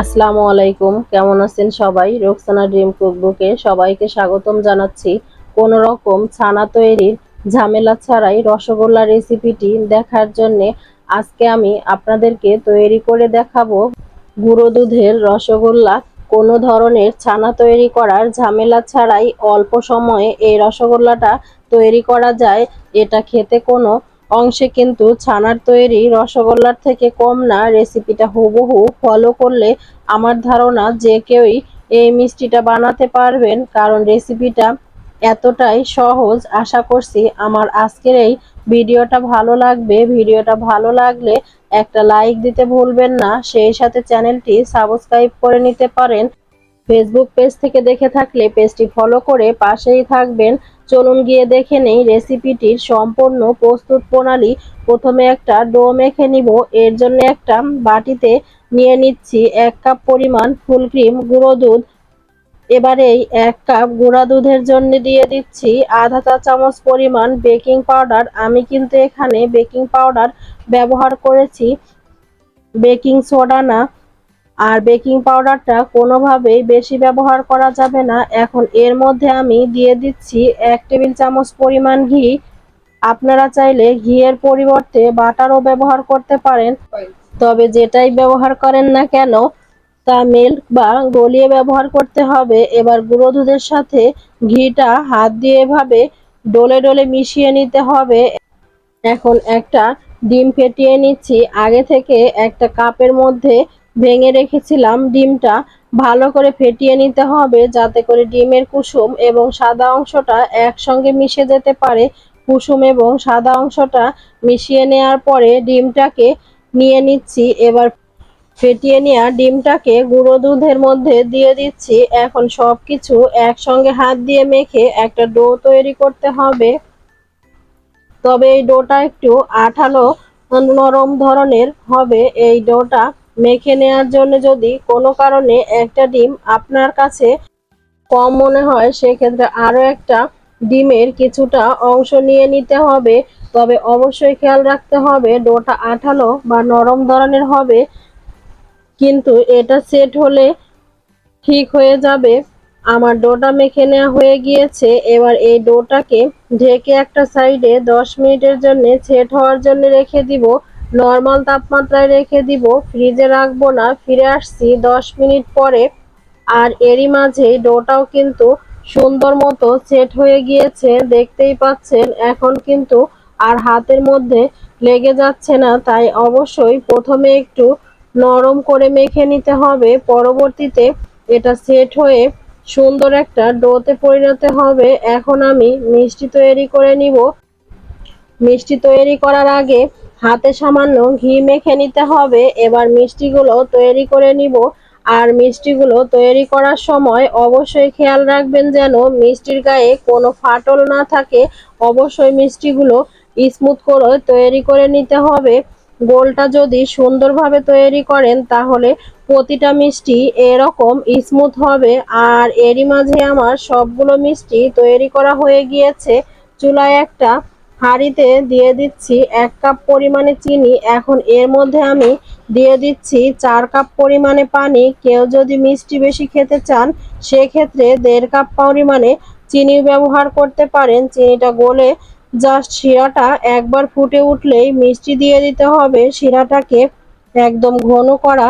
আসসালামু আলাইকুম, কেমন আছেন সবাই? রোকসানা ড্রিম কুকবুকে সবাইকে স্বাগতম জানাচ্ছি। কোন রকম ছানা তৈরির ঝামেলা ছাড়াই রসগোল্লা রেসিপিটি দেখার জন্য আজকে আমি আপনাদেরকে তৈরি করে দেখাবো গুঁড়ো দুধের রসগোল্লা। কোনো ধরনের ছানা তৈরি করার ঝামেলা ছাড়াই অল্প সময়ে এই রসগোল্লাটা তৈরি করা যায়। এটা খেতে কোনো অংশে কিন্তু ছানার তৈরি রসগোল্লার থেকে কম না। রেসিপিটা হুবহু ফলো করলে আমার ধারণা যে কেউই এই মিষ্টিটা বানাতে পারবেন, কারণ রেসিপিটা এতটাই সহজ। আশা করছি আমার আজকের এই ভিডিওটা ভালো লাগবে। ভিডিওটা ভালো লাগলে একটা লাইক দিতে ভুলবেন না। সেই সাথে চ্যানেলটি সাবস্ক্রাইব করে নিতে পারেন। ফেসবুক পেজ থেকে দেখে থাকলে পেজটি ফলো করে পাশেই থাকবেন। চলুন গিয়ে দেখে নেই রেসিপিটির সম্পূর্ণ প্রস্তুত প্রণালী। প্রথমে একটা ডো মেখে নিব। এর জন্য একটা বাটিতে নিয়ে নিচ্ছি এক কাপ পরিমাণ ফুল ক্রিম গুঁড়ো দুধ। এবার এক কাপ গুঁড়া দুধের জন্য দিয়ে দিচ্ছি আধা চা চামচ পরিমাণ বেকিং পাউডার আমি কিন্তু এখানে বেকিং পাউডার ব্যবহার করেছি। বেকিং সোডা না। আর বেকিং পাউডারটা কোনোভাবেই বেশি ব্যবহার করা যাবে না। এখন এর মধ্যে আমি দিয়ে দিচ্ছি এক টেবিল চামচ পরিমাণ ঘি। আপনারা চাইলে ঘিয়ের পরিবর্তে বাটারও ব্যবহার করতে পারেন। তবে যেটাই ব্যবহার করেন না কেন, তা মিল্ক বা গলিয়ে ব্যবহার করতে হবে। এবার গুঁড়ো দুধের সাথে ঘিটা হাত দিয়ে এভাবে ডলে ডলে মিশিয়ে নিতে হবে। এখন একটা ডিম ফেটিয়ে নিচ্ছি। আগে থেকে একটা কাপের মধ্যে ভেঙে রেখেছিলাম ডিমটা। ভালো করে ফেটিয়ে নিতে হবে যাতে করে ডিমের কুসুম এবং সাদা অংশটা একসঙ্গে মিশে যেতে পারে। কুসুম এবং সাদা অংশটা মিশিয়ে নেওয়ার পরে ডিমটাকে নিয়ে নিচ্ছি। এবার ফেটিয়ে নেওয়া ডিমটাকে গুঁড়ো দুধের মধ্যে দিয়ে দিচ্ছি। এখন সব কিছু একসঙ্গে হাত দিয়ে মেখে একটা ডো তৈরি করতে হবে। তবে এই ডোটা একটু আঠালো নরম ধরনের হবে। এই ডোটা মেখে নেওয়ার জন্য যদি কোনো কারণে একটা ডিম আপনার কাছে কম মনে হয়, সেক্ষেত্রে আরও একটা ডিমের কিছুটা অংশ নিয়ে নিতে হবে। তবে অবশ্যই খেয়াল রাখতে হবে, ডোটা আঠালো বা নরম ধরনের হবে। কিন্তু এটা সেট হলে ঠিক হয়ে যাবে। আমার ডোটা মেখে নেওয়া হয়ে গিয়েছে। এবার এই ডোটাকে ঢেকে একটা সাইডে দশ মিনিটের জন্য সেট হওয়ার জন্য রেখে দিব। নর্মাল তাপমাত্রায় রেখে দিব, ফ্রিজে রাখব না, ফিরে আসছি দশ মিনিট পরে। আর এরই মাঝে ডোটাও কিন্তু সুন্দর মতো সেট হয়ে গিয়েছে, দেখতেই পাচ্ছেন। এখন কিন্তু আর হাতের মধ্যে লেগে যাচ্ছে না, তাই অবশ্যই প্রথমে একটু নরম করে মেখে নিতে হবে। পরবর্তীতে এটা সেট হয়ে সুন্দর একটা ডোতে পরিণত হবে। এখন আমি মিষ্টি তৈরি করে নিব। মিষ্টি তৈরি করার আগে হাতে সামান্য ঘি মেখে নিতে হবে। এবার মিষ্টিগুলো তৈরি করে নিব। আর মিষ্টিগুলো তৈরি করার সময় অবশ্যই খেয়াল রাখবেন যেন মিষ্টির গায়ে কোনো ফাটল না থাকে। অবশ্যই মিষ্টিগুলো স্মুথ করে তৈরি করে নিতে হবে। গোলটা যদি সুন্দরভাবে তৈরি করেন, তাহলে প্রতিটা মিষ্টি এরকম স্মুথ হবে। আর এরই মাঝে আমার সবগুলো মিষ্টি তৈরি করা হয়ে গিয়েছে। চুলায় একটা হাঁড়িতে দিয়ে দিচ্ছি এক কাপ পরিমাণে চিনি। এখন এর মধ্যে আমি দিয়ে দিচ্ছি চার কাপ পরিমাণে পানি। কেউ যদি মিষ্টি বেশি খেতে চান, সেক্ষেত্রে দেড় কাপ পরিমাণে চিনি ব্যবহার করতে পারেন। চিনিটা গলে জাস্ট শিরাটা একবার ফুটে উঠলেই মিষ্টি দিয়ে দিতে হবে। শিরাটাকে একদম ঘন করা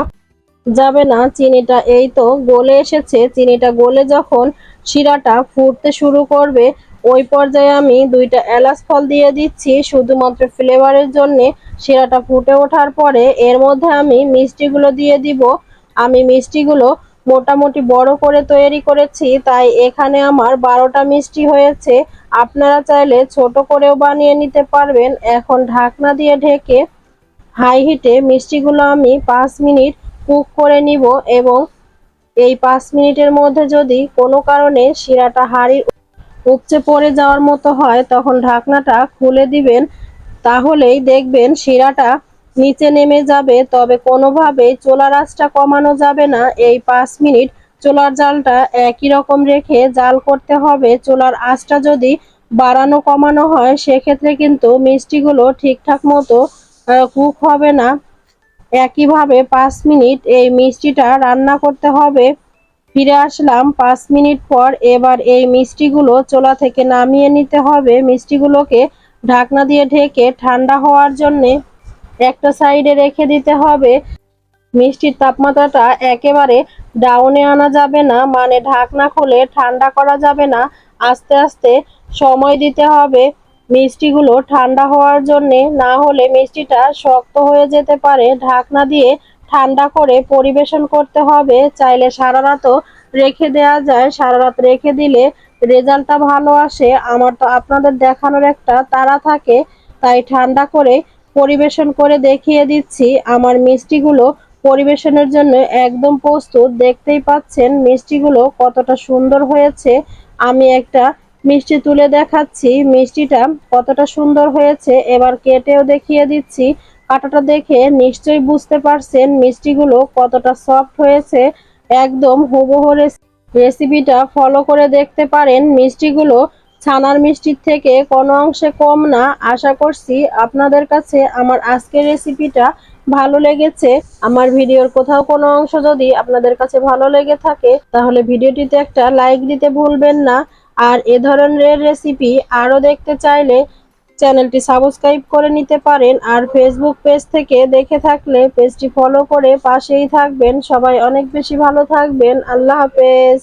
যাবে না। চিনিটা এই তো গলে এসেছে। চিনিটা গলে যখন শিরাটা ফুটতে শুরু করবে ওই পর্যায়ে আমি দুইটা এলাচ ফল দিয়ে দিচ্ছি, শুধুমাত্র ফ্লেভারের জন্য। শিরাটা ফুটে ওঠার পরে এর মধ্যে আমি মিষ্টিগুলো দিয়ে দিব। আমি মিষ্টিগুলো মোটামুটি বড় করে তৈরি করেছি, তাই এখানে আমার বারোটা মিষ্টি হয়েছে। আপনারা চাইলে ছোট করেও বানিয়ে নিতে পারবেন। এখন ঢাকনা দিয়ে ঢেকে হাই হিটে মিষ্টিগুলো আমি পাঁচ মিনিট কুক করে নিব এবং এই পাঁচ মিনিটের মধ্যে যদি কোনো কারণে শিরাটা হাড়ির উপচে পড়ে যাওয়ার মতো হয়, তখন ঢাকনাটা খুলে দিবেন, তাহলেই দেখবেন শিরাটা নিচে নেমে যাবে। তবে কোনোভাবেই চোলার আঁচটা কমানো যাবে না। এই পাঁচ মিনিট চোলার জালটা একই রকম রেখে জাল করতে হবে। চোলার আঁচটা যদি বাড়ানো কমানো হয়, সেক্ষেত্রে কিন্তু মিষ্টিগুলো ঠিকঠাক মতো কুক হবে না। একইভাবে পাঁচ মিনিট এই মিষ্টিটা রান্না করতে হবে। ফিরে আসলাম। পাঁচ মিনিট পর এবার এই মিষ্টিগুলো চোলা থেকে নামিয়ে নিতে হবে। মিষ্টিগুলোকে ঢাকনা দিয়ে ঢেকে ঠান্ডা হওয়ার জন্যে একটা সাইডে রেখে দিতে হবে। মিষ্টির তাপমাত্রাটা একেবারে ডাউনে আনা যাবে না মানে ঢাকনা খুলে ঠান্ডা করা যাবে না। আস্তে আস্তে সময় দিতে হবে মিষ্টিগুলো ঠান্ডা হওয়ার জন্যে। না হলে মিষ্টিটা শক্ত হয়ে যেতে পারে। ঢাকনা দিয়ে ঠান্ডা করে পরিবেশন করতে হবে। চাইলে সারা রাতও রেখে দেওয়া যায়। সারা রাত রেখে দিলে রেজাল্টটা ভালো আসে। আমার তো আপনাদের দেখানোর একটা তাড়া থাকে, তাই ঠান্ডা করে পরিবেশন করে দেখিয়ে দিচ্ছি। আমার মিষ্টিগুলো পরিবেশনের জন্য একদম প্রস্তুত। দেখতেই পাচ্ছেন মিষ্টিগুলো কতটা সুন্দর হয়েছে। আমি একটা মিষ্টি তুলে দেখাচ্ছি। মিষ্টিটা কতটা সুন্দর হয়েছে। এবার কেটেও দেখিয়ে দিচ্ছি। কাটাটা দেখে নিশ্চয়ই বুঝতে পারছেন মিষ্টিগুলো কতটা সফট হয়েছে। একদম হুবহু রেসিপিটা ফলো করে দেখতে পারেন। মিষ্টিগুলো ছানার মিষ্টির থেকে কোনো অংশে কম না। আশা করছি আপনাদের কাছে আমার আজকের রেসিপিটা ভালো লেগেছে। আমার ভিডিওর কোথাও কোনো অংশ যদি আপনাদের কাছে ভালো লেগে থাকে, তাহলে ভিডিওটিতে একটা লাইক দিতে ভুলবেন না। আর এ ধরনের রেসিপি আরও দেখতে চাইলে চ্যানেলটি সাবস্ক্রাইব করে নিতে পারেন আর ফেসবুক পেজ থেকে দেখে থাকলে পেজটি ফলো করে পাশেই থাকবেন। সবাই অনেক বেশি ভালো থাকবেন। আল্লাহ হাফেজ।